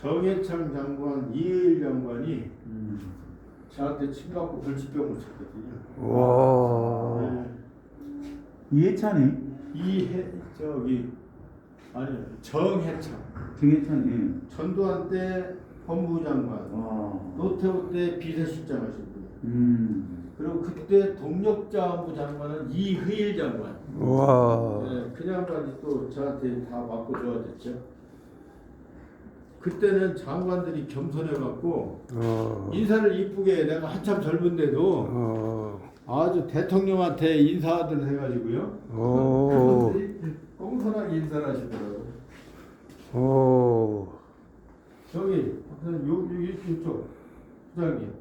정해창 장관, 이의일 장관이 음. 저한테 침 갖고 불치병을 쳤거든요. 와. 네. 이해찬이 이해 저기 아니 정해창 정해찬이. 전두환 때 법무부 장관, 와. 노태우 때 비서실장 하신 분. 음. 그리고 그때 동력자원부 장관은 이의일 장관. 와. 네, 그 양반이 또 저한테 다 맞고 좋아졌죠. 그때는 장관들이 겸손해갖고 어. 인사를 이쁘게 내가 한참 젊은데도 어. 아주 대통령한테 인사들 해가지고요. 오. 꽁선하게 인사를 하시더라고. 오. 저기 하여튼 요, 요, 이쪽 부장님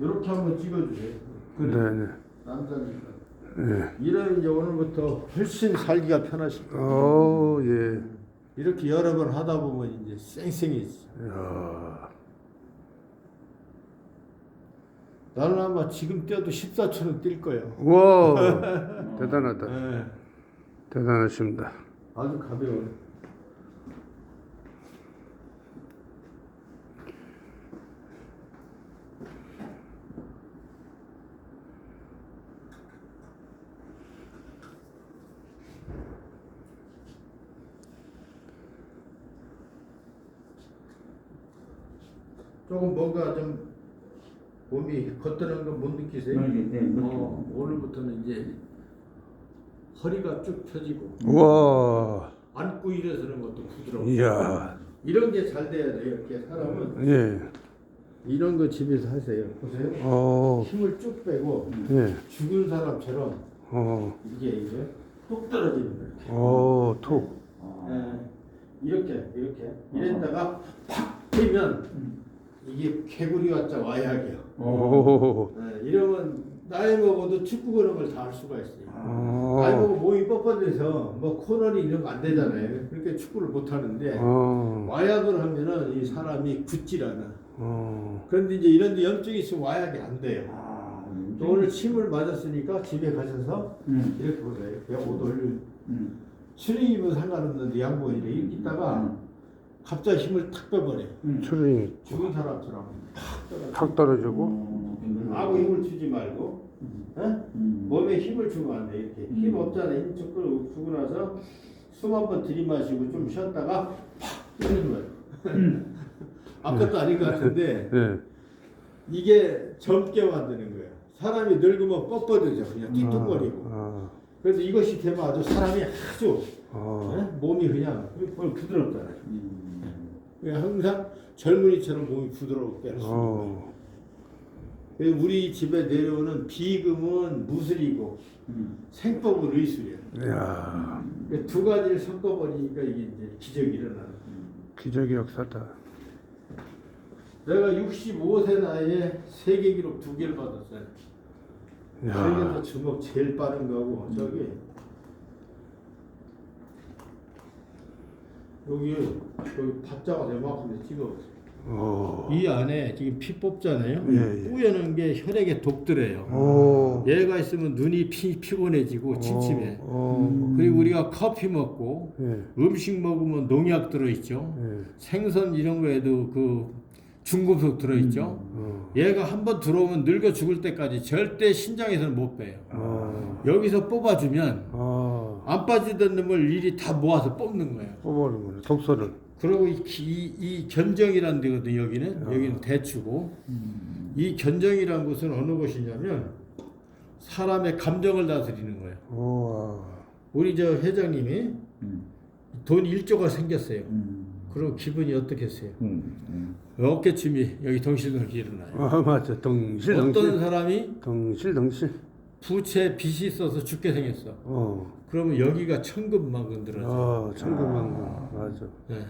이렇게 한번 찍어주세요. 네네. 남자니까. 네. 이러면 이제 오늘부터 훨씬 살기가 편하실 거예요. 오, 예. 이렇게 여러 번 하다 보면 이제 쌩쌩해지죠. 야. 나는 아마 지금 뛰어도 14초는 뛸 거예요. 와. 대단하다. 네. 대단하십니다. 아주 가벼워요. 조금 뭔가 좀 몸이 걷드는 거 못 느끼세요? 네, 네, 네. 어, 오늘부터는 이제 허리가 쭉 펴지고 와. 앉고 일어서는 것도 부드럽고 이야. 이런 게 잘 돼야 돼요. 이렇게 사람은 예. 이런 거 집에서 하세요. 보세요. 어. 힘을 쭉 빼고 예. 죽은 사람처럼 어. 이게 이제 뚝 떨어지는 거예요. 어, 톡. 예, 이렇게 이렇게 이랬다가 팍 뛰면 이게 개구리 같자 와약이요. 오. 예, 이러면 나이 먹어도 축구 그런 걸 다 할 수가 있어요. 나이 어. 먹어 몸이 뻣뻣해서 뭐 코너리 이런 거 안 되잖아요. 그러니까 축구를 못 하는데 어. 와약을 하면은 이 사람이 굳질 않아. 어. 그런데 이제 이런 데 염증이 있으면 와약이 안 돼요. 아, 또 오늘 침을 맞았으니까 집에 가셔서 음. 이렇게 보세요. 그냥 옷 올려. 음. 추리 입으면 상관없는데 양복이래. 이렇게 있다가 갑자기 힘을 탁 빼버려. 음. 추리 죽은 사람처럼 탁 떨어져. 탁 떨어지고. 어, 아무 힘을 주지 말고 어? 음. 몸에 힘을 주면 안 돼. 이렇게 힘 없잖아. 힘 죽고 주고 나서 숨 한 번 들이마시고 좀 쉬었다가 팍 뛰는 거예요. 아까도 아닌 것 같은데 예. 이게 젊게 만드는 거예요. 사람이 늙으면 뻣뻣해져 그냥 띠뚱거리고. 아. 그래서 이것이 되면 아주 사람이 아주 어. 어? 몸이 그냥 부드럽잖아요. 음. 그냥 항상 젊은이처럼 몸이 부드럽게 할수 있는 거예요. 어. 그래서 우리 집에 내려오는 비금은 무술이고 음. 생법은 의술이에요. 야. 그두 가지를 섞어버리니까 이게 이제 기적이 일어나는 거예요. 기적의 역사다. 내가 65세 나이에 세계 기록 두 개를 받았어요. 세계에서 야. 주먹 제일 빠른 거고 저기 여기 여기 바자가 대만큼에 찍어보세요. 어. 이 안에 지금 피 뽑잖아요. 예, 예. 뿌여는 게 혈액에 독들어요. 오. 얘가 있으면 눈이 피, 피곤해지고 침침해. 어. 그리고 우리가 커피 먹고 예. 음식 먹으면 농약 들어있죠. 예. 생선 이런 거에도 그 중금속 들어있죠. 어. 얘가 한 번 들어오면 늙어 죽을 때까지 절대 신장에서는 못 빼요. 어. 여기서 뽑아주면 아. 안 빠지던 놈을 일이 다 모아서 뽑는 거예요. 뽑아오는구나. 독소를. 그리고 이, 이, 이 견정이라는 데거든요. 여기는 아. 여기는 대추고 음. 이 견정이라는 곳은 어느 곳이냐면 사람의 감정을 다스리는 거예요. 우와. 우리 저 회장님이 음. 돈 1조가 생겼어요. 음. 그럼 기분이 어떻겠어요? 음. 음. 어깨춤이 여기 덩실덩실 일어나요. 아, 맞아. 덩실, 어떤 덩실. 사람이 덩실, 덩실. 부채 빚이 있어서 죽게 생겼어. 어. 그러면 여기가 천금만근 들어져. 아, 천금만. 맞아. 네.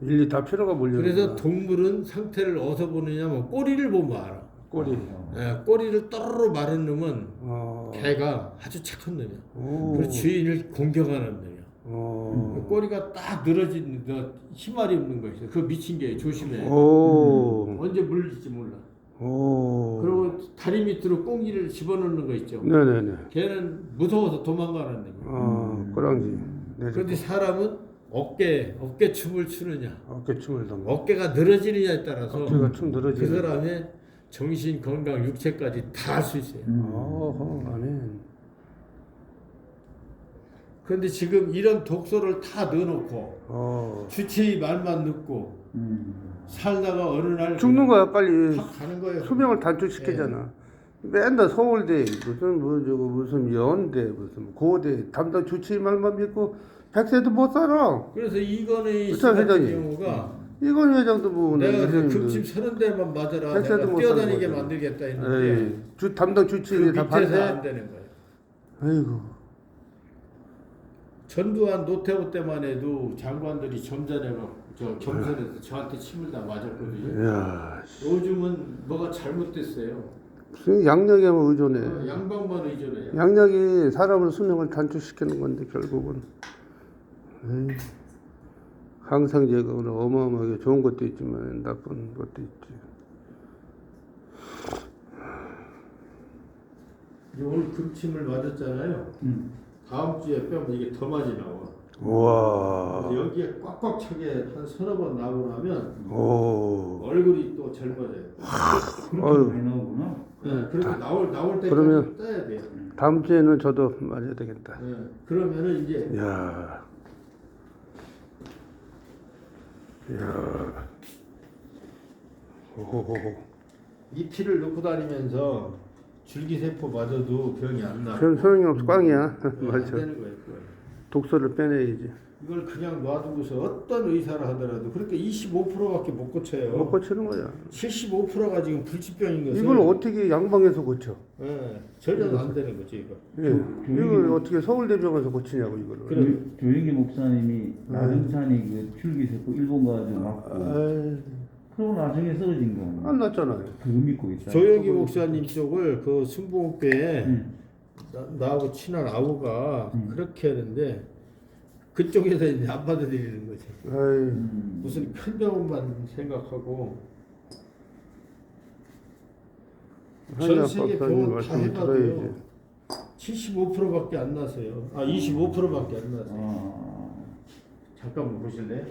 일리 다 필요가 몰려. 그래서 동물은 상태를 어디서 보느냐면 꼬리를 보면 알아. 꼬리. 네, 꼬리를 또르르 마른 놈은 어. 개가 아주 착한 놈이야. 오. 그리고 주인을 공경하는 놈이야. 어. 그 꼬리가 딱 늘어진 그 희말이 없는 거 있어. 그거 미친 게 조심해. 오. 언제 물릴지 몰라. 오. 그리고 다리 밑으로 꽁기를 집어넣는 거 있죠. 네네네. 걔는 무서워서 도망가는 놈이야. 아, 꼬랑지. 네. 그런데 사람은 어깨 어깨 춤을 추느냐 어깨 춤을 더. 어깨가 늘어지느냐에 따라서 어깨가 춤그 늘어지네. 사람의 정신 건강 육체까지 다 할 수 있어요. 음. 어허, 아니. 그런데 지금 이런 독소를 다 넣어놓고 어. 주치의 말만 듣고 음. 살다가 어느 날 죽는 거야, 빨리. 확 가는 거예요. 수명을 단축시키잖아. 맨날 서울대 무슨 뭐 저거 무슨 연대 무슨 고대 담당 주치의 말만 믿고 백세도 못 살아. 그래서 같은 회장이. 경우가 이건 회장도 뭐 내가 그 급침 서른 대만 맞아라 백세도 내가 못 뛰어다니게 사는 거죠. 만들겠다 했는데 주 담당 그 주치의 다 밑에서 안 반대. 되는 거예요. 아이고. 전두환 노태우 때만 해도 장관들이 점잖아가 저 경선에서 저한테 침을 다 맞았거든요. 야, 요즘은 뭐가 잘못됐어요. 무슨 양력에만 의존해. 어, 양방만 의존해요. 양력이 사람의 수명을 단축시키는 건데 결국은 에이, 항상제거는 어마어마하게 좋은 것도 있지만 나쁜 것도 있지. 오늘 급침을 맞았잖아요. 음. 다음 주에 빼면 이게 더 많이 나와. 와, 근데 여기에 꽉꽉 차게 한 서너 번 나오고 나면 오, 얼굴이 또 젊어져요. 그렇게 어휴. 많이 나오구나. 네, 그렇게 나올 나올 때까지 그러면- 떠야 돼요. 다음 주에는 저도 맞아야 되겠다. 네, 그러면은 이제 야, 야, 오호호호. 이 피를 넣고 다니면서 줄기세포 맞아도 병이 안 나. 별 소용이 없어 꽝이야. 네, 안 맞아. 되는 거예요. 그거. 독소를 빼내야지. 이걸 그냥 놔두고서 어떤 의사를 하더라도 그렇게 25%밖에 못 고쳐요. 못 고치는 거야. 75%가 지금 불치병인 것을 이걸 어떻게 양방에서 고쳐? 예, 전혀 안 되는 거죠 이거. 예. 이걸 어떻게 서울대병원에서 고치냐고 이거를. 그래. 조- 조영기 목사님이 나중산이 그 줄기세포 일본 가지고 맞고 아이, 그러고 나중에 쓰러진 거. 안 났잖아요. 그거 믿고 있다. 조영기 목사님 쪽을 그 순봉교에 음. 나, 나하고 친한 아우가 음. 그렇게 하는데 그쪽에서 이제 안 받아들이는 거지. 아이, 음. 무슨 큰 병원만 생각하고 전 세계 병원 다 해봐도요. 들어야지. 75%밖에 안 나서요. 아 25%밖에 안 나서요. 아. 잠깐만 보실래요?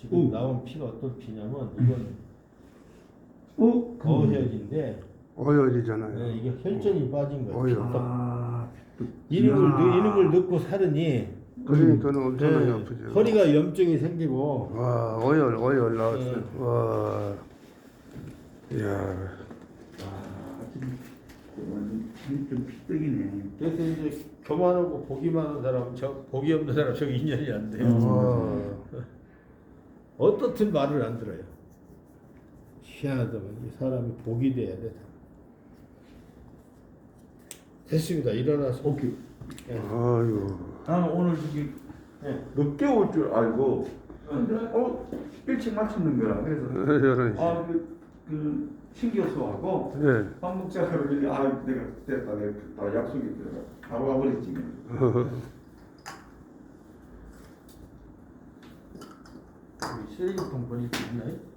지금 오. 나온 피가 어떤 피냐면 이건 어? 거혈인데 어여지잖아요. 네, 이게 혈전이 빠진 거예요. 딱 아. 이놈을 야. 넣- 이놈을 넣고 살으니 그러니까는 엄청나게 네, 아프죠. 허리가 염증이 생기고 와, 어열, 어열 나왔어요. 네. 와, 이야, 아, 좀 피떡이네. 그래서 이제 교만하고 복이만 하는 사람 저 복이 없는 사람 저 인연이 안 돼요. 음. 와, 어떻든 말을 안 들어요. 희한하다만 이 사람이 복이 돼야 돼. 됐습니다. 일어나서 오케이. 예. 아이고, 나는 오늘 저기 예. 늦게 올 줄 알고 어 일찍 맞추는 거야. 그래서 이런 식. 아그 그 신교수하고 예. 밥 먹자고 그러길래 아 내가 됐다 내가 다 약속이 있더라. 바로 와버렸지. 쓰레기통 보니까 있나요?